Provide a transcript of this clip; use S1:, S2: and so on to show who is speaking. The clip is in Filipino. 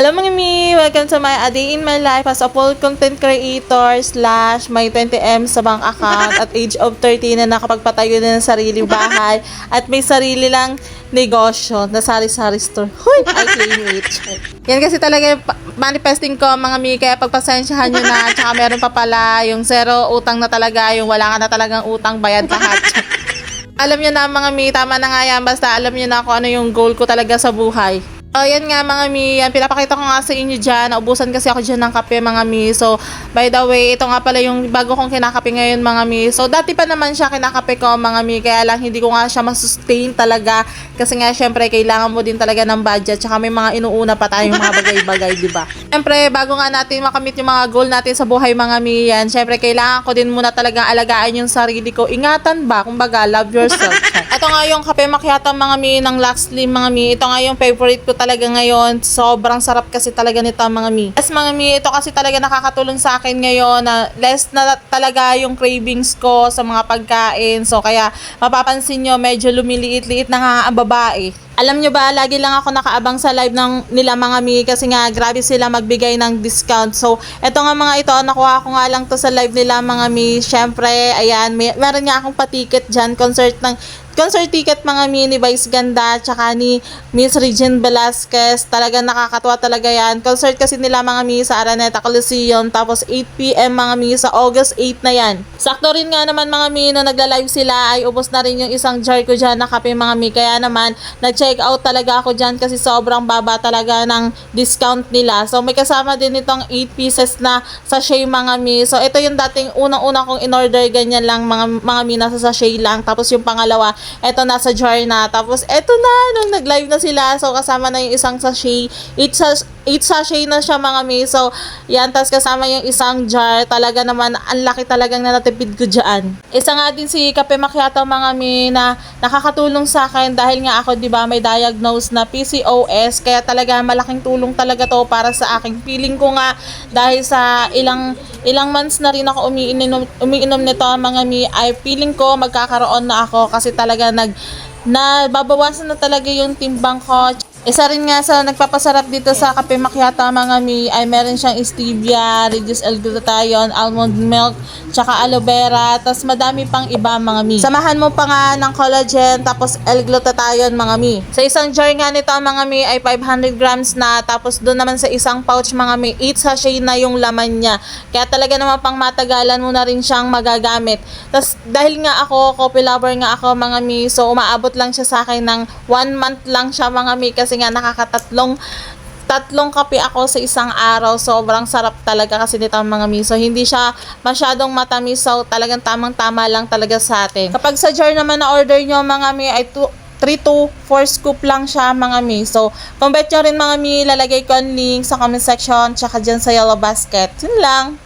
S1: Alam mo mi, welcome to my A Day in My Life as a full content creator slash may 20M sa bank account at age of 13 na nakapagpatayo na ng sarili bahay at may sarili lang negosyo na sari-sari store. Huy! I claim it. Yan kasi talaga yung manifesting ko mga mi, kaya pagpasensyahan nyo na tsaka meron pa pala yung zero utang na talaga, yung wala ka na talagang utang, bayad lahat. alam nyo na mga mi, tama na nga yan, basta alam nyo na kung ano yung goal ko talaga sa buhay. Oh, yan nga mga mi, yan, pinapakita ko nga sa inyo dyan, naubusan kasi ako dyan ng kape mga mi. So, by the way, ito nga pala yung bago kong kinakape ngayon mga mi. So, dati pa naman siya kinakape ko mga mi, kaya lang hindi ko nga siya masustain talaga. Kasi nga, syempre, kailangan mo din talaga ng budget, tsaka may mga inuuna pa tayong mga bagay-bagay, di ba? Syempre, bago nga natin makamit yung mga goal natin sa buhay mga mi, yan, syempre, kailangan ko din muna talagang alagaan yung sarili ko. Ingatan ba? Kumbaga, love yourself. Ito nga yung kape macchiato mga mi ng Lux Slim mga mi. Ito nga yung favorite ko talaga ngayon. Sobrang sarap kasi talaga nito mga mi. Yes mga mi, ito kasi talaga nakakatulong sa akin ngayon na less na talaga yung cravings ko sa mga pagkain. So kaya mapapansin nyo medyo lumiliit-liit na nga ang babae. Alam nyo ba, lagi lang ako nakaabang sa live ng nila mga mi kasi nga grabe sila magbigay ng discount. So, eto nga mga ito, nakuha ko nga lang to sa live nila mga mi. Syempre, ayan, may, meron nga akong patiket dyan, concert ng concert ticket mga mi ni Vice Ganda tsaka ni Miss Regine Velasquez. Talagang nakakatuwa talaga yan. Concert kasi nila mga mi sa Araneta Coliseum tapos 8pm mga mi sa August 8 na yan. Sakto rin nga naman mga mi na nagla-live sila ay ubos na rin yung isang jar ko dyan na kape mga mi. Kaya naman nag-check out talaga ako dyan kasi sobrang baba talaga ng discount nila. So may kasama din itong 8 pieces na sachet mga mi. So ito yung dating unang-una kong in-order ganyan lang mga, mga mi nasa sachet lang. Tapos yung pangalawa eto nasa jar na. Tapos eto na, nung nag-live na sila, so kasama na yung isang sachet. 8, sa- 8 sachet na siya mga mi. So, yan, tapos kasama yung isang jar. Talaga naman, ang laki talagang na natipid ko dyan. Isa nga din si Kape Macchiato mga mi na nakakatulong sa akin dahil nga ako, di ba, may diagnose na PCOS. Kaya talaga malaking tulong talaga to para sa akin. Feeling ko nga dahil sa ilang ilang months na rin ako umiinom, umiinom nito mga mi ay feeling ko magkakaroon na ako kasi talaga nag na babawasan na talaga yung timbang ko. Isa rin nga sa nagpapasarap dito sa kape macchiato mga mi ay meron siyang stevia, reduced L-glutathione, almond milk, tsaka aloe vera, tapos madami pang iba mga mi. Samahan mo pa nga ng collagen, tapos L-glutathione mga mi. Sa isang jar nga nito mga mi ay 500 grams na, tapos doon naman sa isang pouch mga mi, 8 sachet na yung laman niya. Kaya talaga naman pang matagalan mo na rin siyang magagamit. Tapos dahil nga ako, coffee lover nga ako mga mi, so umaabot lang siya sa akin ng 1 month lang siya mga mi kasi nga nakakatatlong tatlong kape ako sa isang araw. Sobrang sarap talaga kasi nito ang mga miso. Hindi siya masyadong matamis. So, talagang tamang-tama lang talaga sa atin. Kapag sa jar naman na order nyo mga mi ay 3 to 4 scoop lang siya mga mi. So, kung bet nyo rin mga mi, lalagay ko ang link sa comment section tsaka dyan sa yellow basket. Yun lang.